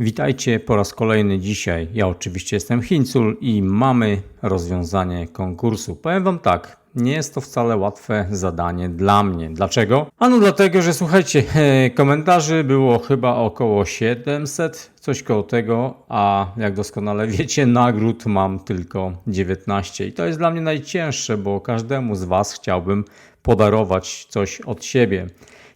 Witajcie po raz kolejny dzisiaj. Ja oczywiście jestem Hincul i mamy rozwiązanie konkursu. Powiem Wam tak, nie jest to wcale łatwe zadanie dla mnie. Dlaczego? Ano dlatego, że słuchajcie, komentarzy było chyba około 700, coś koło tego, a jak doskonale wiecie, nagród mam tylko 19. I to jest dla mnie najcięższe, bo każdemu z Was chciałbym podarować coś od siebie.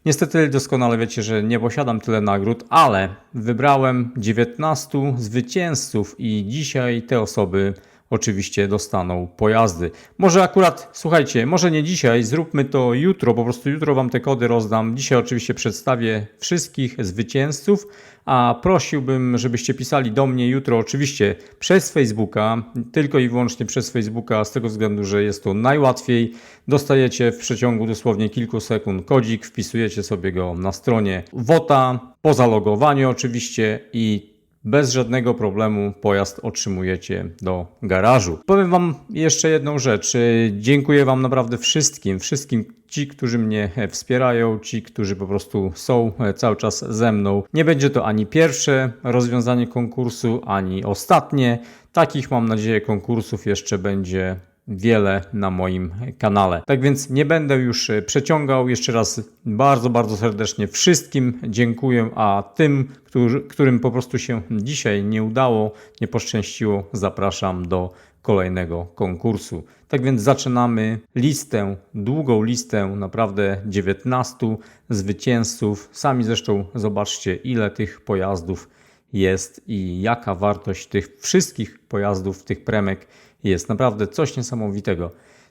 Niestety doskonale wiecie, że nie posiadam tyle nagród, ale wybrałem 19 zwycięzców i dzisiaj te osoby oczywiście dostaną pojazdy. Może akurat, słuchajcie, może nie dzisiaj, zróbmy to jutro, po prostu jutro Wam te kody rozdam. Dzisiaj oczywiście przedstawię wszystkich zwycięzców, a prosiłbym, żebyście pisali do mnie jutro oczywiście przez Facebooka, tylko i wyłącznie przez Facebooka, z tego względu, że jest to najłatwiej. Dostajecie w przeciągu dosłownie kilku sekund kodzik, wpisujecie sobie go na stronie WOTA, po zalogowaniu oczywiście i bez żadnego problemu pojazd otrzymujecie do garażu. Powiem Wam jeszcze jedną rzecz. Dziękuję Wam naprawdę wszystkim, wszystkim ci, którzy mnie wspierają, ci, którzy po prostu są cały czas ze mną. Nie będzie to ani pierwsze rozwiązanie konkursu, ani ostatnie. Takich mam nadzieję konkursów jeszcze będzie wiele na moim kanale. Tak więc nie będę już e, przeciągał. Jeszcze raz bardzo, bardzo serdecznie wszystkim dziękuję, a tym, którzy, którym po prostu się dzisiaj nie udało, nie poszczęściło, zapraszam do kolejnego konkursu. Tak więc zaczynamy listę, długą listę, naprawdę 19 zwycięzców. Sami zresztą zobaczcie, ile tych pojazdów jest i jaka wartość tych wszystkich pojazdów, tych premek jest naprawdę coś niesamowitego.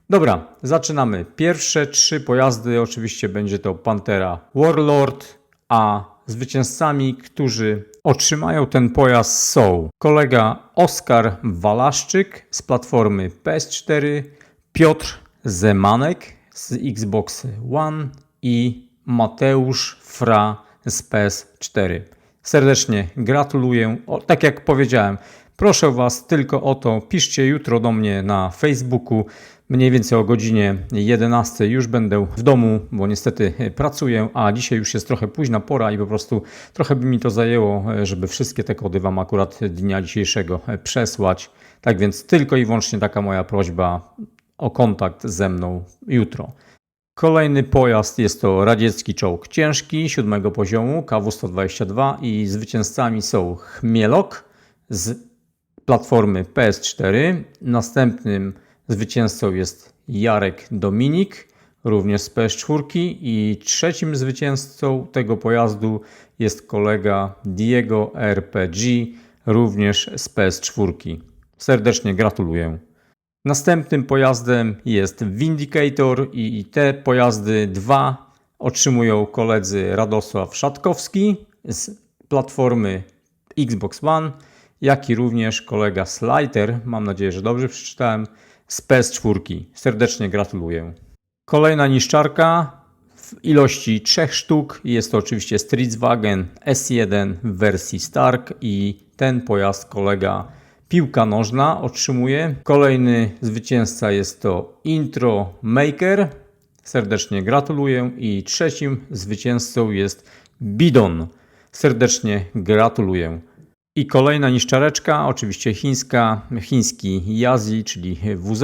Dobra, zaczynamy. Pierwsze trzy pojazdy, oczywiście będzie to Pantera Warlord, a zwycięzcami, którzy otrzymają ten pojazd są kolega Oskar Walaszczyk z platformy PS4, Piotr Zemanek z Xbox One i Mateusz Fra z PS4. Serdecznie gratuluję. O, tak jak powiedziałem, Proszę Was tylko o to, piszcie jutro do mnie na Facebooku. Mniej więcej o godzinie 11 już będę w domu, bo niestety pracuję, a dzisiaj już jest trochę późna pora i po prostu trochę by mi to zajęło, żeby wszystkie te kody Wam akurat dnia dzisiejszego przesłać. Tak więc tylko i wyłącznie taka moja prośba o kontakt ze mną jutro. Kolejny pojazd jest to radziecki czołg ciężki siódmego poziomu KW-122 i zwycięzcami są Chmielok z platformy PS4. Następnym zwycięzcą jest Jarek Dominik, również z PS4. I trzecim zwycięzcą tego pojazdu jest kolega Diego RPG, również z PS4. Serdecznie gratuluję. Następnym pojazdem jest Vindicator i te pojazdy dwa otrzymują koledzy Radosław Szatkowski z platformy Xbox One jak i również kolega Slider, mam nadzieję, że dobrze przeczytałem, z PS4. Serdecznie gratuluję. Kolejna niszczarka w ilości trzech sztuk. Jest to oczywiście Streetswagen S1 w wersji Stark i ten pojazd kolega Piłka Nożna otrzymuje. Kolejny zwycięzca jest to Intro Maker. Serdecznie gratuluję. I trzecim zwycięzcą jest Bidon. Serdecznie gratuluję. I kolejna niszczareczka, oczywiście chińska, chiński Yazi, czyli WZ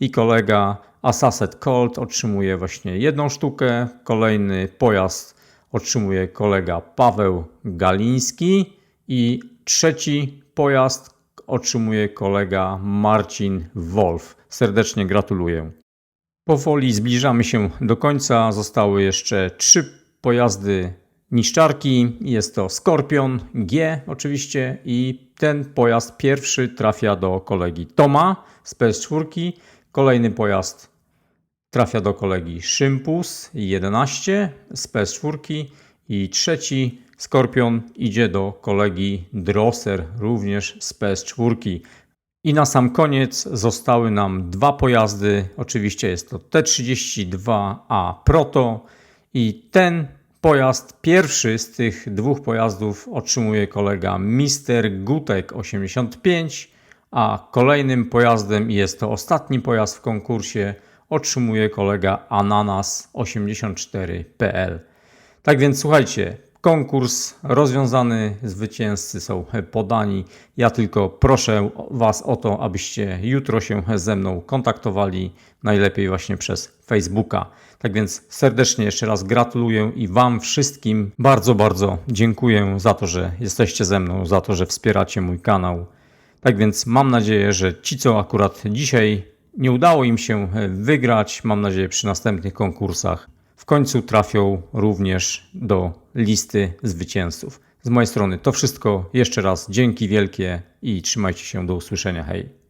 i kolega Assasset Colt otrzymuje właśnie jedną sztukę. Kolejny pojazd otrzymuje kolega Paweł Galiński i trzeci pojazd otrzymuje kolega Marcin Wolf. Serdecznie gratuluję. Powoli zbliżamy się do końca. Zostały jeszcze trzy pojazdy niszczarki. Jest to Skorpion G oczywiście i ten pojazd pierwszy trafia do kolegi Toma z PS4. Kolejny pojazd trafia do kolegi Szympus 11 z PS4 i trzeci Skorpion idzie do kolegi Drosser również z PS4. I na sam koniec zostały nam dwa pojazdy. Oczywiście jest to T32A Proto i ten Pojazd pierwszy z tych dwóch pojazdów otrzymuje kolega Mister Gutek 85, a kolejnym pojazdem jest to ostatni pojazd w konkursie otrzymuje kolega Ananas 84.pl. Tak więc słuchajcie, Konkurs rozwiązany, zwycięzcy są podani. Ja tylko proszę Was o to, abyście jutro się ze mną kontaktowali, najlepiej właśnie przez Facebooka. Tak więc serdecznie jeszcze raz gratuluję i Wam wszystkim bardzo, bardzo dziękuję za to, że jesteście ze mną, za to, że wspieracie mój kanał. Tak więc mam nadzieję, że ci, co akurat dzisiaj nie udało im się wygrać, mam nadzieję przy następnych konkursach, w końcu trafią również do listy zwycięzców. Z mojej strony to wszystko. Jeszcze raz dzięki wielkie i trzymajcie się do usłyszenia. Hej.